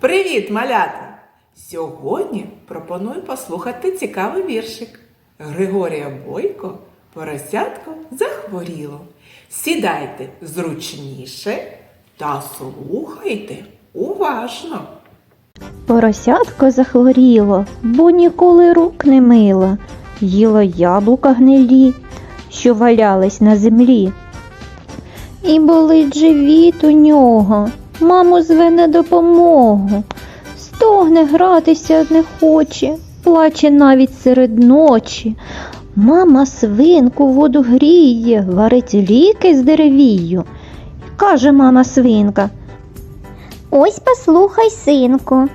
Привіт, малята! Сьогодні пропоную послухати цікавий віршик. Григорія Бойко поросятко захворіло. Сідайте зручніше та слухайте уважно. Поросятко захворіло, бо ніколи рук не мило, їло яблука гнилі, що валялись на землі. І болить живіт у нього, маму зве на допомогу. Стогне гратися не хоче, плаче навіть серед ночі. Мама свинку воду гріє, варить ліки з деревію. Каже мама свинка, Ось послухай, синку,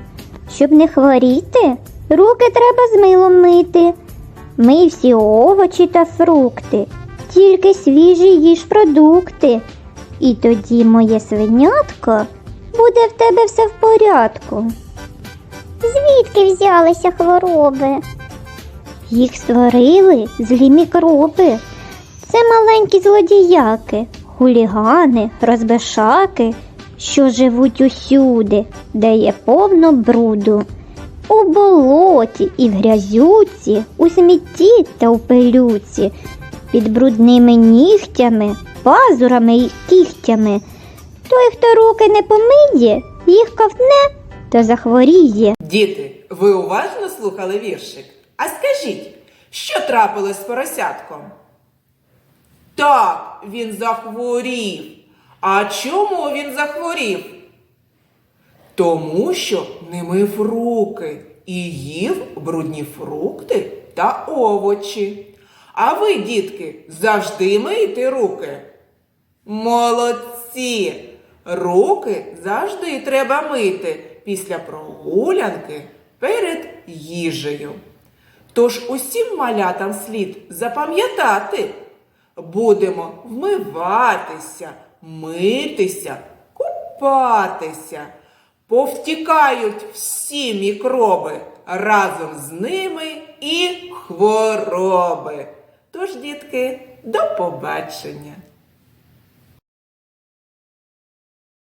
щоб не хворіти, руки треба з милом мити. Мий всі овочі та фрукти, тільки свіжі їж продукти. І тоді, моє свинятко, буде в тебе все в порядку. Звідки взялися хвороби? Їх створили злі мікроби. Це маленькі злодіяки, хулігани, розбешаки, що живуть усюди, де є повно бруду. У болоті і в грязюці, у смітті та у пилюці, під брудними нігтями, пазурами і кігтями. Той, хто руки не помиє, їх ковтне та захворіє. Діти, ви уважно слухали віршик? А скажіть, що трапилось з поросятком? Так, він захворів. А чому він захворів? Тому що не мив руки і їв брудні фрукти та овочі. А ви, дітки, завжди мийте руки. Молодці! Руки завжди треба мити після прогулянки перед їжею. Тож усім малятам слід запам'ятати. Будемо вмиватися, митися, купатися. Повтікають всі мікроби разом з ними і хвороби. Тож, дітки, до побачення!